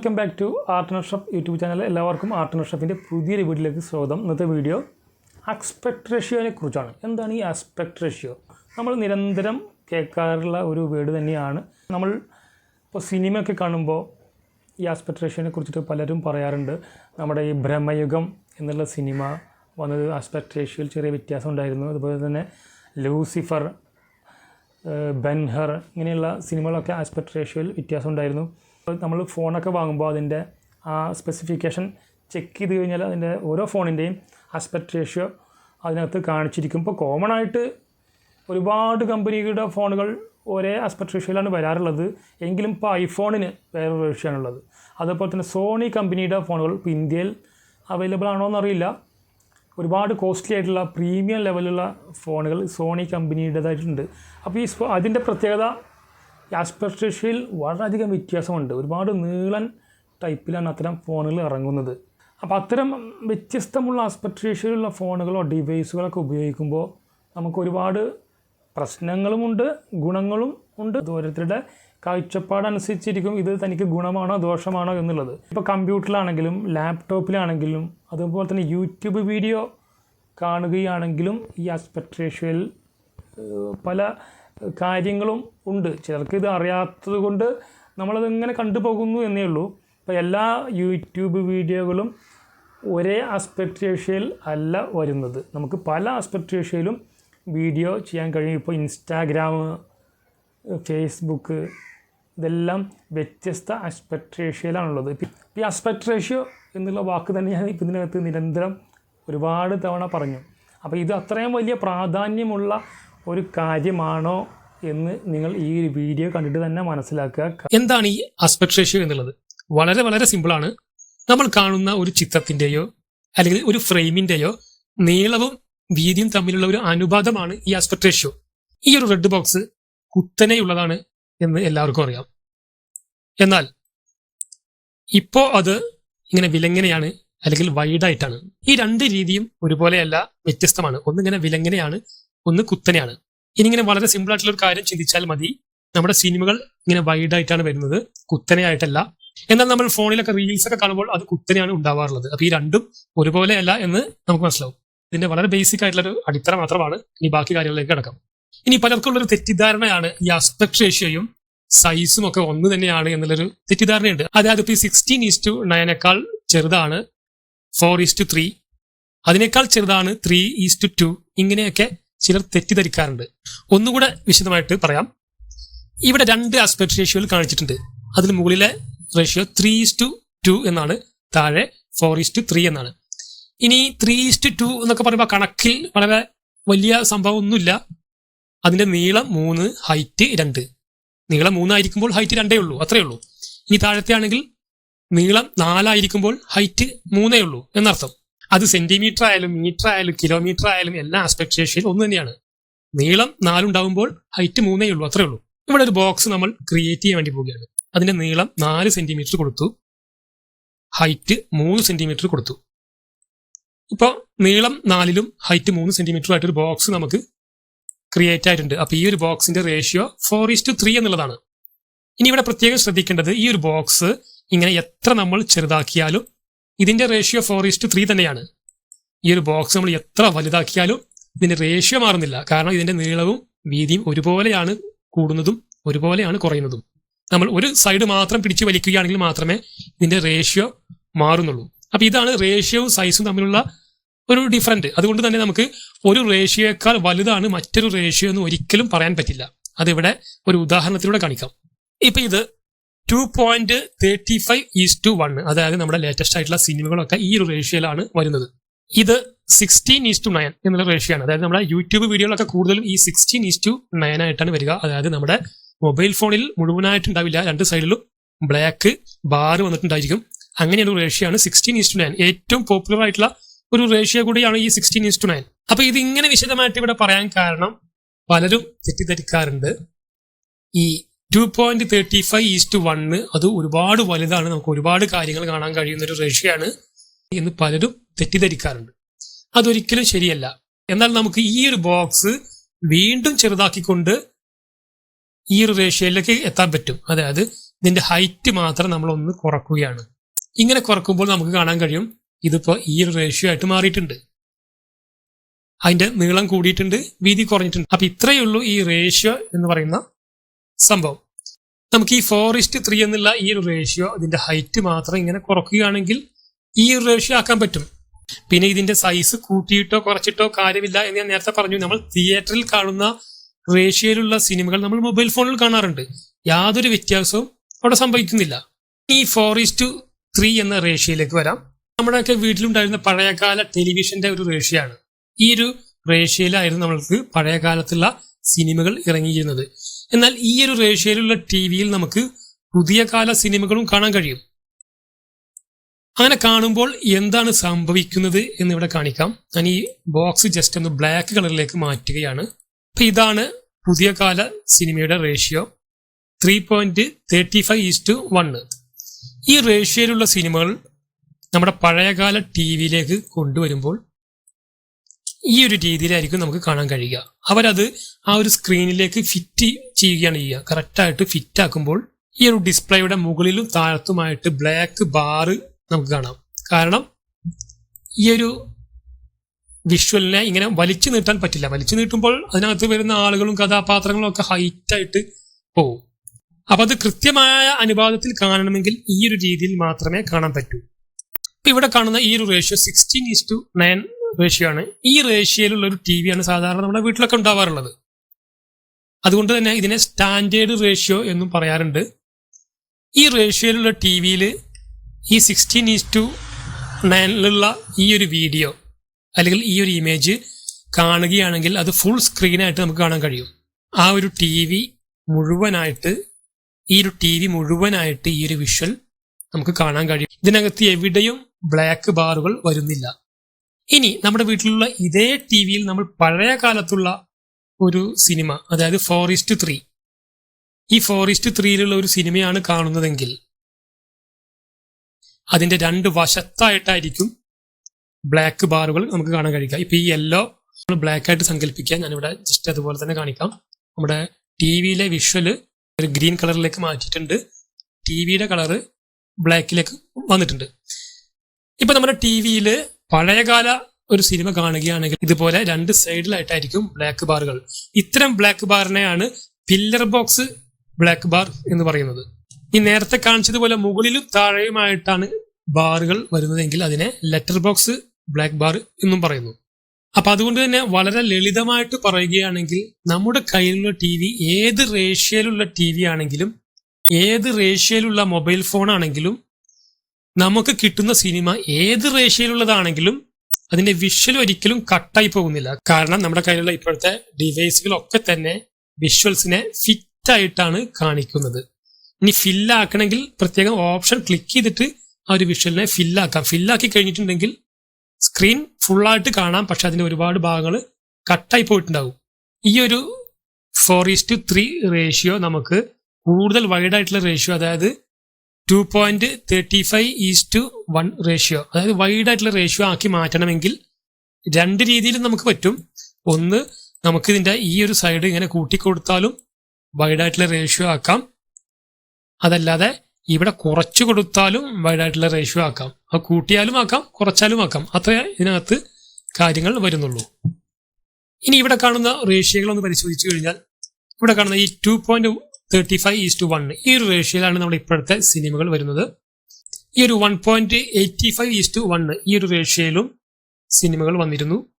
Welcome back to art shop YouTube channel എല്ലാവർക്കും art ഷോപ്പിന്റെ പുതിയൊരു വീഡിയോയിലേക്ക് സ്വാഗതം. ഇന്നത്തെ വീഡിയോ ആസ്പെക്ട് റേഷ്യോനെ കുറിച്ചാണ്. എന്താണ് ഈ ആസ്പെക്ട് റേഷ്യോ നമ്മൾ നിരന്തരം കേൾക്കാറുള്ള ഒരു വേർഡ് തന്നെയാണ്. നമ്മൾ ഇപ്പോൾ സിനിമയൊക്കെ കാണുമ്പോൾ ഈ ആസ്പെക്ട് റേഷ്യോനെ കുറിച്ചിട്ട് പലരും പറയാറുണ്ട്. നമ്മുടെ ഈ ഭ്രമയുഗം എന്നുള്ള സിനിമ വന്നത് ആസ്പെക്ട് റേഷ്യോയിൽ ചെറിയ വ്യത്യാസം ഉണ്ടായിരുന്നു. അതുപോലെ തന്നെ ലൂസിഫർ ബെൻഹർ ഇങ്ങനെയുള്ള സിനിമകളൊക്കെ ആസ്പെക്ട് റേഷ്യോയിൽ വ്യത്യാസം ഉണ്ടായിരുന്നു. നമ്മൾ ഫോണൊക്കെ വാങ്ങുമ്പോൾ അതിന്റെ ആ സ്പെസിഫിക്കേഷൻ ചെക്ക് ചെയ്ത് കഴിഞ്ഞാൽ അതിന്റെ ഓരോ ഫോണിന്റെയും ആസ്പെക്ട് റേഷ്യോ അതിനകത്ത് കാണിച്ചിരിക്കും. ഇപ്പോൾ കോമൺ ആയിട്ട് ഒരുപാട് കമ്പനികളുടെ ഫോണുകൾ ഒരേ ആസ്പെക്ട് റേഷ്യോയിലാണ് വരാറുള്ളത്. എങ്കിലും ഇപ്പോൾ ഐഫോണിന് വേറെ റേഷ്യോ ആണുള്ളത്. അതുപോലെ തന്നെ സോണി കമ്പനിയുടെ ഫോണുകൾ ഇപ്പോൾ ഇന്ത്യയിൽ അവൈലബിൾ ആണോ എന്നറിയില്ല. ഒരുപാട് കോസ്റ്റ്ലി ആയിട്ടുള്ള പ്രീമിയം ലെവലുള്ള ഫോണുകൾ സോണി കമ്പനിയുടേതായിട്ടുണ്ട്. അപ്പോൾ ഈ അതിന്റെ പ്രത്യേകത ആസ്പെക്ട് റേഷ്യോയിൽ വളരെയധികം വ്യത്യാസമുണ്ട്. ഒരുപാട് നീളൻ ടൈപ്പിലാണ് അത്തരം ഫോണുകൾ ഇറങ്ങുന്നത്. അപ്പോൾ അത്തരം വ്യത്യസ്തമുള്ള ആസ്പെക്ട് ഫോണുകളോ ഡിവൈസുകളൊക്കെ ഉപയോഗിക്കുമ്പോൾ നമുക്ക് ഒരുപാട് പ്രശ്നങ്ങളുമുണ്ട് ഗുണങ്ങളും ഉണ്ട്. ഓരോരുത്തരുടെ കാഴ്ചപ്പാടനുസരിച്ചിരിക്കും ഇത് തനിക്ക് ഗുണമാണോ ദോഷമാണോ എന്നുള്ളത്. ഇപ്പോൾ കമ്പ്യൂട്ടറിലാണെങ്കിലും ലാപ്ടോപ്പിലാണെങ്കിലും അതുപോലെ തന്നെ യൂട്യൂബ് വീഡിയോ കാണുകയാണെങ്കിലും ഈ ആസ്പെക്ട് പല കാര്യങ്ങളും ഉണ്ട്. ചിലർക്ക് ഇത് അറിയാത്തത് കൊണ്ട് നമ്മളതിങ്ങനെ കണ്ടുപോകുന്നു എന്നേ ഉള്ളൂ. ഇപ്പോൾ എല്ലാ യൂട്യൂബ് വീഡിയോകളും ഒരേ ആസ്പെക്ട് റേഷ്യോയിൽ അല്ല വരുന്നത്. നമുക്ക് പല ആസ്പെക്ട് റേഷ്യോയിലും വീഡിയോ ചെയ്യാൻ കഴിയും. ഇപ്പോൾ ഇൻസ്റ്റാഗ്രാം ഫേസ്ബുക്ക് ഇതെല്ലാം വ്യത്യസ്ത ആസ്പെക്ട് റേഷ്യോയിലാണുള്ളത് ഈ ആസ്പെക്ട് റേഷ്യോ എന്നുള്ള വാക്ക് തന്നെ ഞാൻ ഇപ്പം ഇതിനകത്ത് നിരന്തരം ഒരുപാട് തവണ പറഞ്ഞു. അപ്പോൾ ഇത് അത്രയും വലിയ പ്രാധാന്യമുള്ള ഒരു കാര്യമാണോ എന്ന് നിങ്ങൾ ഈ ഒരു വീഡിയോ കണ്ടിട്ട് തന്നെ മനസ്സിലാക്കുക. എന്താണ് ഈ ആസ്പെക്ട് എന്നുള്ളത്? വളരെ വളരെ സിമ്പിളാണ് നമ്മൾ കാണുന്ന ഒരു ചിത്രത്തിന്റെയോ അല്ലെങ്കിൽ ഒരു ഫ്രെയിമിന്റെയോ നീളവും വീതിയും തമ്മിലുള്ള ഒരു അനുപാതമാണ് ഈ ആസ്പെക്ട് റേഷ്യോ ഈ ഒരു റെഡ് ബോക്സ് കുത്തനെയുള്ളതാണ് എന്ന് എല്ലാവർക്കും അറിയാം. എന്നാൽ ഇപ്പോ അത് ഇങ്ങനെ വിലങ്ങനെയാണ് അല്ലെങ്കിൽ വൈഡായിട്ടാണ് ഈ രണ്ട് രീതിയും ഒരുപോലെയല്ല വ്യത്യസ്തമാണ്. ഒന്നിങ്ങനെ വിലങ്ങനെയാണ് ഒന്ന് കുത്തനെയാണ്. ഇനി ഇങ്ങനെ വളരെ സിമ്പിൾ ആയിട്ടുള്ള ഒരു കാര്യം ചിന്തിച്ചാൽ മതി. നമ്മുടെ സിനിമകൾ ഇങ്ങനെ വൈഡ് ആയിട്ടാണ് വരുന്നത്. കുത്തനെയായിട്ടല്ല എന്നാൽ നമ്മൾ ഫോണിലൊക്കെ റീൽസ് ഒക്കെ കാണുമ്പോൾ അത് കുത്തനെയാണ് ഉണ്ടാവാറുള്ളത്. അപ്പൊ ഈ രണ്ടും ഒരുപോലെയല്ല എന്ന് നമുക്ക് മനസ്സിലാവും. ഇതിന്റെ വളരെ ബേസിക് ആയിട്ടുള്ള ഒരു അടിത്തറ മാത്രമാണ് ഇനി ബാക്കി കാര്യങ്ങളിലേക്ക് കിടക്കാം. ഇനി പലർക്കും ഉള്ളൊരു തെറ്റിദ്ധാരണയാണ് ഈ ആസ്പെക്ട് റേഷ്യോയും സൈസും ഒക്കെ ഒന്ന് തന്നെയാണ് എന്നുള്ളൊരു തെറ്റിദ്ധാരണയുണ്ട്. അതായത് ഇപ്പൊ ഈ സിക്സ്റ്റീൻ ഈസ് ടു നയനേക്കാൾ ചെറുതാണ് ഫോർ ഈസ് ടു ത്രീ അതിനേക്കാൾ ചെറുതാണ് ത്രീ ഈസ് ടു ടു ഇങ്ങനെയൊക്കെ ചിലർ തെറ്റിദ്ധരിക്കാറുണ്ട്. ഒന്നുകൂടെ വിശദമായിട്ട് പറയാം. ഇവിടെ രണ്ട് ആസ്പെക്ട് റേഷ്യോയിൽ കാണിച്ചിട്ടുണ്ട്. അതിന് മുകളിലെ ratio three is to two എന്നാണ്. താഴെ ഫോർ ഈസ് ടു ത്രീ എന്നാണ്. ഇനി ത്രീ ഈസ് ടു ടു എന്നൊക്കെ പറയുമ്പോൾ കണക്കിൽ വളരെ വലിയ സംഭവം ഒന്നുമില്ല. അതിന്റെ നീളം മൂന്ന് ഹൈറ്റ് രണ്ട്. നീളം മൂന്നായിരിക്കുമ്പോൾ ഹൈറ്റ് രണ്ടേ ഉള്ളൂ അത്രേ ഉള്ളൂ. ഇനി താഴത്തെ ആണെങ്കിൽ നീളം നാലായിരിക്കുമ്പോൾ ഹൈറ്റ് മൂന്നേ ഉള്ളൂ എന്നർത്ഥം. അത് സെന്റിമീറ്റർ ആയാലും മീറ്റർ ആയാലും കിലോമീറ്റർ ആയാലും എല്ലാ ആസ്പെക്ട് റേഷ്യയിൽ ഒന്ന് തന്നെയാണ്. നീളം നാലുണ്ടാവുമ്പോൾ ഹൈറ്റ് മൂന്നേ ഉള്ളൂ അത്രേ ഉള്ളൂ. ഇവിടെ ഒരു ബോക്സ് നമ്മൾ ക്രിയേറ്റ് ചെയ്യാൻ വേണ്ടി പോവുകയാണ്. അതിന്റെ നീളം നാല് സെന്റിമീറ്റർ കൊടുത്തു. ഹൈറ്റ് മൂന്ന് സെന്റിമീറ്റർ കൊടുത്തു. ഇപ്പോൾ നീളം നാലിലും ഹൈറ്റ് മൂന്ന് സെന്റിമീറ്ററും ആയിട്ട് ഒരു ബോക്സ് നമുക്ക് ക്രിയേറ്റ് ആയിട്ടുണ്ട്. അപ്പോൾ ഈ ഒരു ബോക്സിന്റെ ratio four is to three എന്നുള്ളതാണ്. ഇനി ഇവിടെ പ്രത്യേകം ശ്രദ്ധിക്കേണ്ടത് ഈ ഒരു ബോക്സ് ഇങ്ങനെ എത്ര നമ്മൾ ചെറുതാക്കിയാലും ഇതിന്റെ റേഷ്യോ ഫോർ ഈസ്റ്റ് ത്രീ തന്നെയാണ്. ഈ ഒരു ബോക്സ് നമ്മൾ എത്ര വലുതാക്കിയാലും ഇതിന്റെ റേഷ്യോ മാറുന്നില്ല. കാരണം ഇതിന്റെ നീളവും വീതിയും ഒരുപോലെയാണ് കൂടുന്നതും ഒരുപോലെയാണ് കുറയുന്നതും. നമ്മൾ ഒരു സൈഡ് മാത്രം പിടിച്ചു വലിക്കുകയാണെങ്കിൽ മാത്രമേ ഇതിന്റെ റേഷ്യോ മാറുന്നുള്ളൂ. അപ്പൊ ഇതാണ് റേഷ്യോവും സൈസും തമ്മിലുള്ള ഒരു ഡിഫറന്റ് അതുകൊണ്ട് തന്നെ നമുക്ക് ഒരു റേഷ്യോയേക്കാൾ വലുതാണ് മറ്റൊരു റേഷ്യോ എന്ന് ഒരിക്കലും പറയാൻ പറ്റില്ല. അതിവിടെ ഒരു ഉദാഹരണത്തിലൂടെ കാണിക്കാം. ഇപ്പൊ ഇത് two point thirty five is to one അതായത് നമ്മുടെ ലേറ്റസ്റ്റ് ആയിട്ടുള്ള സിനിമകളൊക്കെ ഈ ഒരു റേഷ്യയിലാണ് വരുന്നത്. ഇത് സിക്സ്റ്റീൻ ഈസ് ടു നയൻ എന്നുള്ള റേഷ്യോ അതായത് നമ്മുടെ യൂട്യൂബ് വീഡിയോകളൊക്കെ കൂടുതലും ഈ സിക്സ്റ്റീൻ ഈസ് ടു നയൻ ആയിട്ടാണ് വരിക. അതായത് നമ്മുടെ മൊബൈൽ ഫോണിൽ മുഴുവനായിട്ടുണ്ടാവില്ല. രണ്ട് സൈഡിലും ബ്ലാക്ക് ബാർ വന്നിട്ടുണ്ടായിരിക്കും. അങ്ങനെയുള്ള റേഷ്യോ ആണ് സിക്സ്റ്റീൻ ഈസ് ടു നയൻ ഏറ്റവും പോപ്പുലർ ആയിട്ടുള്ള ഒരു റേഷ്യോ കൂടിയാണ് ഈ സിക്സ്റ്റീൻ ഈസ് ടു നയൻ അപ്പൊ ഇത് ഇങ്ങനെ വിശദമായിട്ട് ഇവിടെ പറയാൻ കാരണം പലരും തെറ്റിദ്ധരിക്കാറുണ്ട്. ഈ two point thirty five is to one അത് ഒരുപാട് വലുതാണ്. നമുക്ക് ഒരുപാട് കാര്യങ്ങൾ കാണാൻ കഴിയുന്ന ഒരു റേഷ്യാണ് എന്ന് പലരും തെറ്റിദ്ധരിക്കാറുണ്ട്. അതൊരിക്കലും ശരിയല്ല. എന്നാൽ നമുക്ക് ഈ ഒരു ബോക്സ് വീണ്ടും ചെറുതാക്കിക്കൊണ്ട് ഈ ഒരു റേഷ്യയിലേക്ക് എത്താൻ പറ്റും. അതായത് ഇതിന്റെ ഹൈറ്റ് മാത്രം നമ്മൾ ഒന്ന് കുറക്കുകയാണ്. ഇങ്ങനെ കുറക്കുമ്പോൾ നമുക്ക് കാണാൻ കഴിയും ഇതിപ്പോ ഈ ഒരു റേഷ്യോ ആയിട്ട് മാറിയിട്ടുണ്ട്. അതിന്റെ നീളം കൂടിയിട്ടുണ്ട് വീതി കുറഞ്ഞിട്ടുണ്ട്. അപ്പൊ ഇത്രയേ ഉള്ളൂ ഈ റേഷ്യോ എന്ന് പറയുന്ന സംഭവം. നമുക്ക് ഈ ഫോർ ഇസ്റ്റ് ത്രീ എന്നുള്ള ഈ ഒരു റേഷ്യോ ഇതിന്റെ ഹൈറ്റ് മാത്രം ഇങ്ങനെ കുറക്കുകയാണെങ്കിൽ ഈ ഒരു റേഷ്യോ ആക്കാൻ പറ്റും. പിന്നെ ഇതിന്റെ സൈസ് കൂട്ടിയിട്ടോ കുറച്ചിട്ടോ കാര്യമില്ല എന്ന് ഞാൻ നേരത്തെ പറഞ്ഞു. നമ്മൾ തിയേറ്ററിൽ കാണുന്ന റേഷ്യയിലുള്ള സിനിമകൾ നമ്മൾ മൊബൈൽ ഫോണിൽ കാണാറുണ്ട്. യാതൊരു വ്യത്യാസവും അവിടെ സംഭവിക്കുന്നില്ല. ഈ ഫോർ ഇസ്റ്റു ത്രീ എന്ന റേഷ്യയിലേക്ക് വരാം. നമ്മുടെയൊക്കെ വീട്ടിലുണ്ടായിരുന്ന പഴയകാല ടെലിവിഷന്റെ ഒരു റേഷ്യയാണ് ഈ ഒരു റേഷ്യയിലായിരുന്നു നമ്മൾക്ക് പഴയകാലത്തുള്ള സിനിമകൾ ഇറങ്ങിയിരുന്നത്. എന്നാൽ ഈ ഒരു റേഷ്യയിലുള്ള ടി വിയിൽ നമുക്ക് പുതിയ കാല സിനിമകളും കാണാൻ കഴിയും. അങ്ങനെ കാണുമ്പോൾ എന്താണ് സംഭവിക്കുന്നത് എന്ന് ഇവിടെ കാണിക്കാം. ഞാൻ ഈ ബോക്സ് ജസ്റ്റ് ഒന്ന് ബ്ലാക്ക് കളറിലേക്ക് മാറ്റുകയാണ്. അപ്പൊ ഇതാണ് പുതിയ കാല സിനിമയുടെ ratio three point thirty five is to one ഈ റേഷ്യയിലുള്ള സിനിമകൾ നമ്മുടെ പഴയകാല ടി വിയിലേക്ക് കൊണ്ടുവരുമ്പോൾ ഈ ഒരു രീതിയിലായിരിക്കും നമുക്ക് കാണാൻ കഴിയുക. അവരത് ആ ഒരു സ്ക്രീനിലേക്ക് ഫിറ്റ് ചെയ്യുകയാണ് ചെയ്യുക. കറക്റ്റായിട്ട് ഫിറ്റ് ആക്കുമ്പോൾ ഈ ഒരു ഡിസ്പ്ലേയുടെ മുകളിലും താഴത്തുമായിട്ട് ബ്ലാക്ക് ബാറ് നമുക്ക് കാണാം. കാരണം ഈ ഒരു വിഷ്വലിനെ ഇങ്ങനെ വലിച്ചു നീട്ടാൻ പറ്റില്ല. വലിച്ചു നീട്ടുമ്പോൾ അതിനകത്ത് വരുന്ന ആളുകളും കഥാപാത്രങ്ങളും ഒക്കെ ഹൈറ്റ് ആയിട്ട് പോകും അപ്പൊ അത് കൃത്യമായ അനുപാതത്തിൽ കാണണമെങ്കിൽ ഈ ഒരു രീതിയിൽ മാത്രമേ കാണാൻ പറ്റൂ. ഇപ്പൊ ഇവിടെ കാണുന്ന ഈ ഒരു ratio sixteen is to nine ratio ആണ് ഈ റേഷ്യയിലുള്ള ഒരു ടി വിയാണ് സാധാരണ നമ്മുടെ വീട്ടിലൊക്കെ ഉണ്ടാവാറുള്ളത്. അതുകൊണ്ട് തന്നെ ഇതിനെ സ്റ്റാൻഡേർഡ് റേഷ്യോ എന്നും പറയാറുണ്ട്. ഈ റേഷ്യോയിലുള്ള ടി വിയിൽ ഈ സിക്സ്റ്റീൻ ഈസ് ടു നയനിലുള്ള ഈ ഒരു വീഡിയോ അല്ലെങ്കിൽ ഈ ഒരു ഇമേജ് കാണുകയാണെങ്കിൽ അത് ഫുൾ സ്ക്രീനായിട്ട് നമുക്ക് കാണാൻ കഴിയും. ആ ഒരു ടി വി മുഴുവനായിട്ട് ഈ ഒരു ടി വി മുഴുവനായിട്ട് ഈ ഒരു വിഷ്വൽ നമുക്ക് കാണാൻ കഴിയും. ഇതിനകത്ത് എവിടെയും ബ്ലാക്ക് ബാറുകൾ വരുന്നില്ല. ഇനി നമ്മുടെ വീട്ടിലുള്ള ഇതേ ടി വിയിൽ നമ്മൾ പഴയ കാലത്തുള്ള ഒരു സിനിമ അതായത് ഫോറിസ്റ്റ് ത്രീ. ഈ ഫോറിസ്റ്റ് ത്രീയിലുള്ള ഒരു സിനിമയാണ് കാണുന്നതെങ്കിൽ അതിന്റെ രണ്ട് വശത്തായിട്ടായിരിക്കും ബ്ലാക്ക് ബാറുകൾ നമുക്ക് കാണാൻ കഴിയുക. ഇപ്പൊ ഈ യെല്ലോ ബ്ലാക്ക് ആയിട്ട് സങ്കല്പിക്കാൻ ഞാനിവിടെ ജസ്റ്റ് അതുപോലെ തന്നെ കാണിക്കാം. നമ്മുടെ ടി വിയിലെ വിഷ്വൽ ഒരു ഗ്രീൻ കളറിലേക്ക് മാറ്റിയിട്ടുണ്ട്. ടി വിയുടെ കളറ് ബ്ലാക്കിലേക്ക് വന്നിട്ടുണ്ട്. ഇപ്പൊ നമ്മുടെ ടി വിയിൽ പഴയകാല ഒരു സിനിമ കാണുകയാണെങ്കിൽ ഇതുപോലെ രണ്ട് സൈഡിലായിട്ടായിരിക്കും ബ്ലാക്ക് ബാറുകൾ ഇത്തരം ബ്ലാക്ക് ബാറിനെയാണ് പില്ലർ ബോക്സ് ബ്ലാക്ക് ബാർ എന്ന് പറയുന്നത്. ഈ നേരത്തെ കാണിച്ചതുപോലെ മുകളിലും താഴെയുമായിട്ടാണ് ബാറുകൾ വരുന്നതെങ്കിൽ അതിനെ ലെറ്റർ ബോക്സ് ബ്ലാക്ക് ബാർ എന്നും പറയുന്നു. അപ്പൊ അതുകൊണ്ട് തന്നെ വളരെ ലളിതമായിട്ട് പറയുകയാണെങ്കിൽ നമ്മുടെ കയ്യിലുള്ള ടി വി ഏത് റേഷ്യയിലുള്ള ടി വി ആണെങ്കിലും ഏത് റേഷ്യയിലുള്ള മൊബൈൽ ഫോൺ ആണെങ്കിലും നമുക്ക് കിട്ടുന്ന സിനിമ ഏത് റേഷ്യയിലുള്ളതാണെങ്കിലും അതിന്റെ വിഷ്വൽ ഒരിക്കലും കട്ടായി പോകുന്നില്ല. കാരണം നമ്മുടെ കയ്യിലുള്ള ഇപ്പോഴത്തെ ഡിവൈസുകളൊക്കെ തന്നെ വിഷ്വൽസിനെ ഫിറ്റ് ആയിട്ടാണ് കാണിക്കുന്നത്. ഇനി ഫില്ലാക്കണമെങ്കിൽ പ്രത്യേകം ഓപ്ഷൻ ക്ലിക്ക് ചെയ്തിട്ട് ആ ഒരു വിഷ്വലിനെ ഫില്ലാക്കാം ഫില്ലാക്കി കഴിഞ്ഞിട്ടുണ്ടെങ്കിൽ സ്ക്രീൻ ഫുള്ളായിട്ട് കാണാം. പക്ഷെ അതിന്റെ ഒരുപാട് ഭാഗങ്ങൾ കട്ടായി പോയിട്ടുണ്ടാവും. ഈ ഒരു ഫോർ ഈസ്റ്റ് ത്രീ റേഷ്യോ നമുക്ക് കൂടുതൽ വൈഡായിട്ടുള്ള റേഷ്യോ അതായത് two point thirty five is to one ratio അതായത് വൈഡ് ആയിട്ടുള്ള റേഷ്യോ ആക്കി മാറ്റണമെങ്കിൽ രണ്ട് രീതിയിലും നമുക്ക് പറ്റും. ഒന്ന് നമുക്ക് ഇതിന്റെ ഈ ഒരു സൈഡ് ഇങ്ങനെ കൂട്ടിക്കൊടുത്താലും വൈഡ് ആയിട്ടുള്ള റേഷ്യോ ആക്കാം. അതല്ലാതെ ഇവിടെ കുറച്ച് കൊടുത്താലും വൈഡ് ആയിട്ടുള്ള റേഷ്യോ ആക്കാം. അത് കൂട്ടിയാലും ആക്കാം കുറച്ചാലും ആക്കാം. അത്രേ ഇതിനകത്ത് കാര്യങ്ങൾ വരുന്നുള്ളൂ. ഇനി ഇവിടെ കാണുന്ന റേഷ്യോകൾ ഒന്ന് പരിശോധിച്ചു കഴിഞ്ഞാൽ ഇവിടെ കാണുന്ന ഈ two point thirty five is to one ഈ ഒരു റേഷ്യോയിലാണ് നമ്മുടെ ഇപ്പോഴത്തെ സിനിമകൾ വരുന്നത്. ഈ ഒരു one point eighty five is to one ഈ ഒരു റേഷ്യോയിലും സിനിമകൾ വന്നിരുന്നു.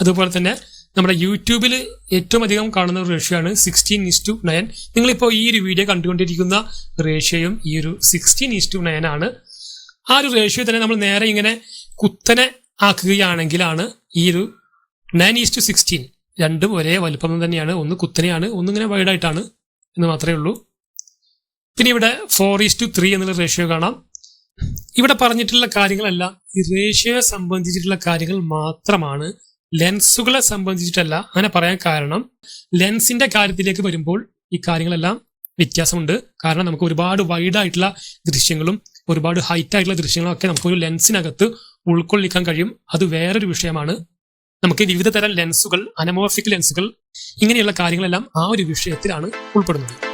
അതുപോലെ തന്നെ നമ്മുടെ യൂട്യൂബിൽ ഏറ്റവും അധികം കാണുന്ന ഒരു റേഷ്യോ ആണ് സിക്സ്റ്റീൻ ഈസ് ടു നയൻ നിങ്ങളിപ്പോൾ ഈ ഒരു വീഡിയോ കണ്ടുകൊണ്ടിരിക്കുന്ന റേഷ്യോയും ഈ ഒരു സിക്സ്റ്റീൻ ഈസ് ടു നയൻ ആണ്. ആ ഒരു റേഷ്യോ തന്നെ നമ്മൾ നേരെ ഇങ്ങനെ കുത്തനെ ആക്കുകയാണെങ്കിലാണ് ഈ ഒരു നയൻ ഈസ് ടു സിക്സ്റ്റീൻ രണ്ടും ഒരേ വലുപ്പം തന്നെയാണ്. ഒന്ന് കുത്തനെയാണ്. ഒന്നിങ്ങനെ വൈഡായിട്ടാണ് എന്ന് മാത്രമേ ഉള്ളൂ. പിന്നെ ഇവിടെ ഫോർ ഈസ് ടു ത്രീ എന്നുള്ള റേഷ്യോ കാണാം. ഇവിടെ പറഞ്ഞിട്ടുള്ള കാര്യങ്ങളെല്ലാം ഈ റേഷ്യോയെ സംബന്ധിച്ചിട്ടുള്ള കാര്യങ്ങൾ മാത്രമാണ്. ലെൻസുകളെ സംബന്ധിച്ചിട്ടല്ല അങ്ങനെ പറയാൻ കാരണം. ലെൻസിന്റെ കാര്യത്തിലേക്ക് വരുമ്പോൾ ഈ കാര്യങ്ങളെല്ലാം വ്യത്യാസമുണ്ട്. കാരണം നമുക്ക് ഒരുപാട് വൈഡ് ആയിട്ടുള്ള ദൃശ്യങ്ങളും ഒരുപാട് ഹൈറ്റ് ആയിട്ടുള്ള ദൃശ്യങ്ങളും ഒക്കെ നമുക്ക് ഒരു ലെൻസിനകത്ത് ഉൾക്കൊള്ളിക്കാൻ കഴിയും. അത് വേറൊരു വിഷയമാണ്. നമുക്ക് വിവിധ തരം ലെൻസുകൾ അനമോർഫിക് ലെൻസുകൾ ഇങ്ങനെയുള്ള കാര്യങ്ങളെല്ലാം ആ ഒരു വിഷയത്തിലാണ് ഉൾപ്പെടുന്നത്.